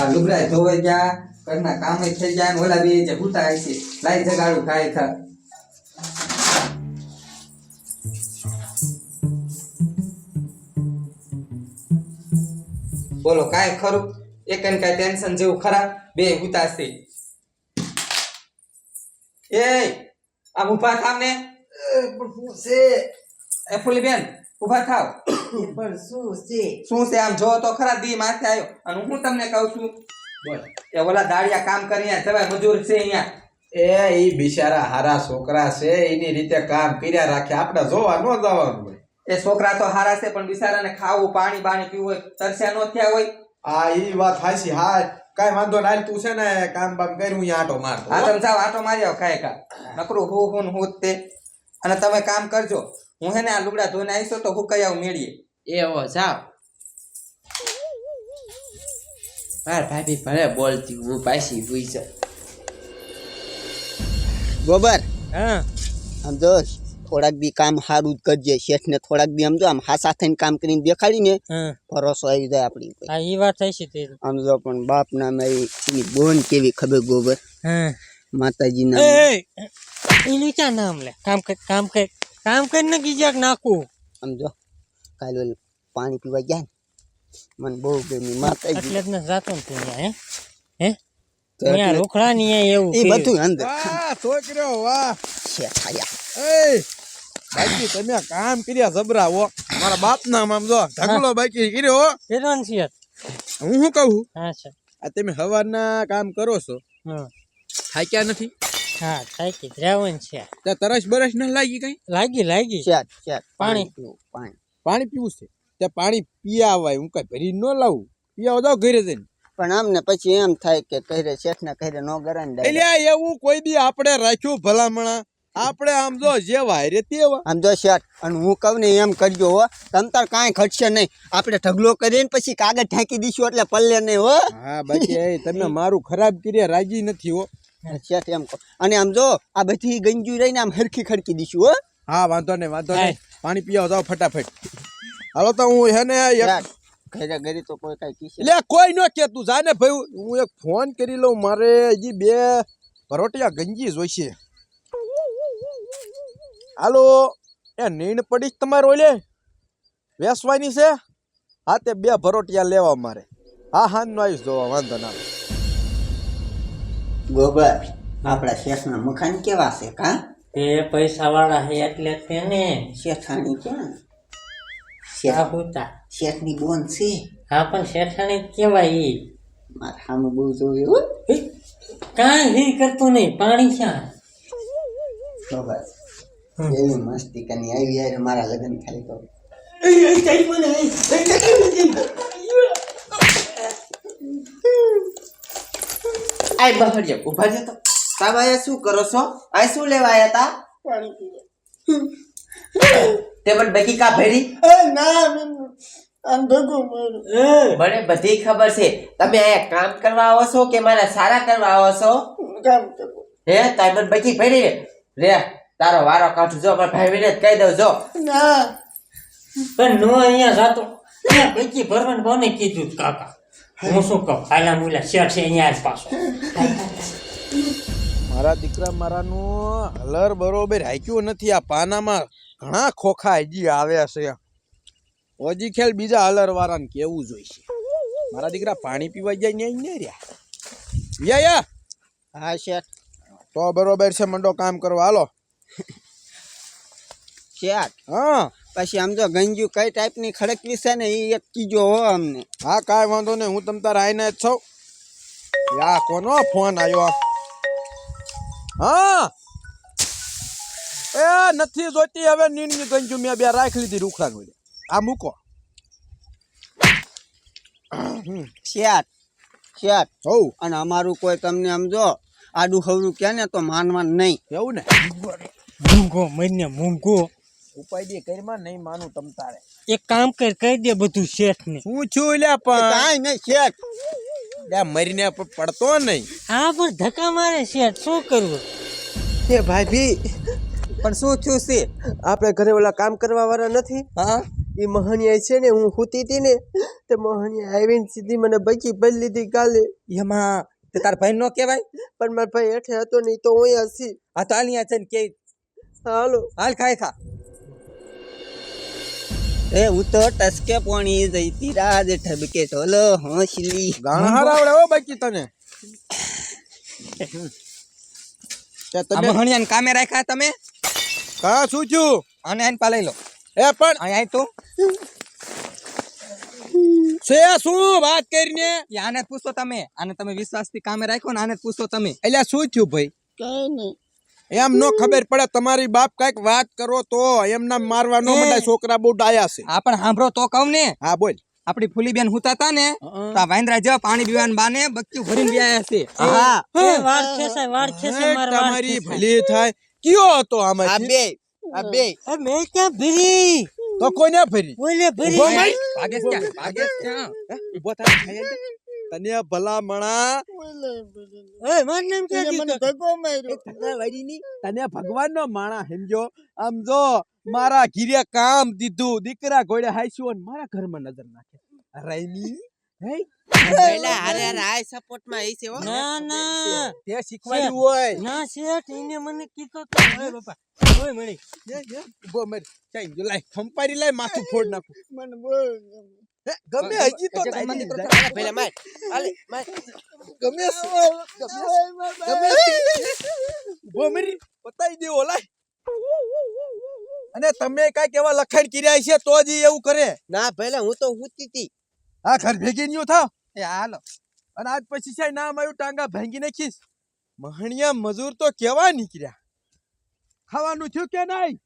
આ લુગડા ધોવાઈ ગયા ઘરના કામે થઈ ગયા ને ઓલા બે જે ભૂતા છે લાઈ જગાડું ખાય ખા. બોલો કાંઈ ખરું? એક ને કાંઈ ટેન્શન જેવું ખરા? બે ભૂતા છે. એ આ ઊભા થાવ ને. એ ફૂલી બેન ઊભા થાવ. પણ શું છે? શું છે? આમ જો તો ખરા દી માથે આવ્યો. અને હું તમને કહું છું બોલ. એ ઓલા દાડિયા કામ કરી જવાય મજૂર છે અહીંયા. એ ઈ બિચારા હારા છોકરા છે એની રીતે કામ કર્યા રાખે. આપણે જોવા ન જવાનું હોય. એ છોકરા તો હારા છે પણ બિચારાને ખાવું પાણી બાણી પીવું હોય તરસ્યા નો થયા હોય. આ ઈ વાત હાસી હા કાઈ વાંધો ના તું છે ને કામ બામ કર્યું અહીંયા આટો મારતો. આ તમે જાઓ આટો માર્યો કાંઈ કા. નકરું હું હું હું તે. અને તમે કામ કરજો. હું હે ને આ લુગડા ધોઈને આવીશું તો હું કઈ આવું મેળીએ. એવો જાવ માર ભાભી ભલે બોલતી હું પાછી ભૂઈ છે ગોબર હા. આમ જો થોડાક બી કામ સારું જ કરજે. શેઠ ને થોડાક બી સમજો આમ હાસા થઈને કામ કરીને દેખાડીને હા. ભરોસો આવી જાય આપણી હા એ વાત થઈ છે તે આમ જો પણ બાપ ના મારી બોન કેવી ખબર ગોબર? હા. માતાજી ના એનું ક્યાં નામ લે? કામ કર કામ કર. કામ કરીને કીજક નાખું. આમ જો કાલે ઓલું પાણી પીવા ગયા ને મને બહુ ગમી માતા એટલે જ જાતો ને તું અહીંયા, હે? હે? તો અહીંયા રોકડા ની એવું એ બધું અંદર. વાહ છોકરો વાહ. છે આયા એ બાકી તમે કામ કર્યા જબરા ઓ મારા બાપ ના આમ જો ઢગલો બાકી કર્યો હો. છે હું શું કહું? હા છે. આ તમે હવારના કામ કરો છો. હા. થાક્યા નથી? હા થાકી દ્રાવણ છે. ત્યાં તરસ બરસ ન લાગી કઈ? લાગી લાગી. પાણી. પીવું, પાણી. પાણી પીવું છે. પાણી પીયા આવાય હું કઈ ભરી ન લાવું. પીવા જાવ ઘરે જઈને. પણ પછી એમ થાય કે કહે શેઠ ને કહે નો ગરાન એટલે એવું કોઈ દી આપણે રાખ્યું ભલામણા? આપણે આમ જો જે વાયરે તેવા. આમ જો શેઠ અને હું કહું ને એમ કરજો હો. તમ તાર કાંઈ ઘટશે નહીં. આપણે ઢગલો કરીને પછી કાગળ ઠાંકી દઈશું એટલે પલ્લે નહીં હો. હા બાકી તમે મારું ખરાબ કર્યા રાજી નથી હો. શેઠ એમ કહો. અને આમ જો આ બધી ગંજુ રહીને આમ હરખી ખડકી દઈશું હો. હા વાંધો નહીં વાંધો નહીં. પાણી પીવા જાવ ફટાફટ. હાલો તો હું હે ને એક ઘરે ઘરે તો કોઈ કાંઈ કીશે લે કોઈ ન કે તું જાને ભાઈ હું એક ફોન કરી લઉં મારે હજી બે પરોટિયા ગંજી જોઈશે. હાલો એ નીણ પડી તમારે ઓલે? વેસવાની છે? હા તે બે ભરોટિયા લેવા મારે. હા હા નો આવીશ જોવા વાંધો ના. ગોબર આપણા શેઠના મકાન કેવા છે કા? તે પૈસા વાળા હે એટલે તેને શેઠાણી ક્યાં શેઠ સાહુતા શેઠની બોન છે? હા પણ શેઠાણી કેવાય ઈ. મારા સામે બહુ જોયું હો. કાંઈ હીર કરતું નહીં પાણી ક્યાં ગોબર. એવી મસ્તી કની આવી યાર મારા લગ્ન ખાલી તો. આય બહાર જા ઊભા તો. તમે અહીંયા શું કરો છો? આ શું લેવા આવ્યા હતા તે મને બકી કા ભરી? ના મને બધી ખબર છે. તમે અહીંયા કામ કરવા આવો છો કે મારા સારા કરવા આવો છો? કામ કરો હે તાઈ મને બકી ભરી. રે તારો વારો કાઢું. જો મારા ભાઈ ને કહી દઉં જો. ના. પણ નો અહીંયા જાતો. બકી ભરવાનું કોને કીધું કાકા? હું શું કહું? આલા મુલા શેઠ છે અહીંયા જ પાછો. મારા દીકરા મારાનું હલર બરોબર હાક્યું નથી આ પાનામાં ઘણા ખોખા હજી આવ્યા છે. હજી ખેલ બીજા હલર વાળાને કેવું જોઈશે? મારા દીકરા પાણી પીવા જાય ને નહીં રહ્યા. યા યા હા શેઠ. તો બરોબર છે મંડો કામ કરવા. હાલો. શેઠ. હા. પછી આમ જો ગંજુ કઈ ટાઈપની ખડકવી છે ને એ એક કીજો હો અમને. હા કાંઈ વાંધો નહીં હું તમ તારા આઈને જ છું. યા કોનો ફોન આવ્યો? હા? એ નથી જોતી હવે નીંદની ગંજુ મેં બે રાખી લીધી રૂખડા ગોળી આ મૂકો. શેઠ શેઠ. હોઉં. અને અમારું કોઈ તમને આમ જો આડું હવરું કે ને તો માનવાનું નહીં. એવું ને? મૂંગો મહિને મૂંગો. ઉપાય દે કરમાં નહીં માનું તમ તારે એક કામ કર કહી દે બધું શેઠ ને હું છું લ્યા પણ? કાઈ નહીં શેઠ. લ્યા મરીને પડતો નહીં. હા પણ ધક્કા મારે શેઠ શું કરવું એ ભાભી પણ શું થયું છે? આપણે ઘરે ઓલા કામ કરવા વાળા નથી? હા? એ મહાનિયાય છે ને હું સૂતી હતી ને તે મોહની આવીને સીધી મને બચી ભરી લીધી કાલે. એમાં તે તાર ભાઈ નો કહેવાય? પણ મારા ભાઈ હેઠે હતો નહીં તો હું હસી આ તો આલિયા છે ને કે હાલો. હાલ ખાય ખા એ હું તો ટસકે પોણી જઈતી રાજ ઠબકે ઢોલો હોશલી ગાણા હાર આવડે હો બાકી તને. તે તમે મહણિયાને કામે રાખ્યા તમે? કા શું છું અને આને પાલઈ લો. એ પણ અહીં આય તું. છે શું વાત કરીને? આને જ પૂછો તમે. આને તમે વિશ્વાસથી કામે રાખ્યો ને આને જ પૂછો તમે. એટલે શું થયું ભાઈ? કઈ નહીં એમ નો ખબર પડે તમારી બાપ કંઈક વાત કરો તો એમના મારવાનો બધા છોકરા બહુ ડાયા છે. આ પણ સાંભળો તો કહું ને. હા બોલ. આપડી ફૂલીબેન હુતા તા ને તો વાંદરા જેવા પાણી પીવાન બાને બચ્ચું ભરીને ગયા છે. હા. એ વાર ખેંચે વાર છે હે, તમારી. ભલી થાય. કયો હતો આ બે આ બે. એ મેં ક્યાં ભરી? તો કોને ભરી? બોલે ભરી? ભાગેશ ક્યાં? ભાગેશ ક્યાં? ઊભો થાય. તને ભલા મણા એ માર નામ ક્યાં દીધું? તને ભગવાન નો માણા સમજો. આમ જો મારા ઘીરે કામ દીધું દીકરા ઘોડે હાઈસ્યું અને મારા ઘરમાં નજર નાખે. રૈમી હે? ના ના તે શીખવાડ્યું હોય. ના શેઠ એને મને કીધું તો. ઓય બાપા ઓય મળી. હે, હે, ઊભો મર. ચાઈ જો લાય ખંપારી લાય માથું ફોડ નાખું. ગમે હજી તો હજી તારી આલે માર. ગમે ગમે ભોમરી પતાઈ દેવો લાય અને તમે કઈ કેવા લખાણ કર્યા છે તો જ એવું કરે. ના પહેલા હું તો હુતી હતી આ ઘર ભેગી નહીં થાવ. એ હાલો. અને આજ પછી છે નામ આવ્યું ટાંગા ભાંગી નાખીશ. મહણિયા મજૂર તો કેવા નીકળ્યા? ખાવાનું થયું કે નહીં?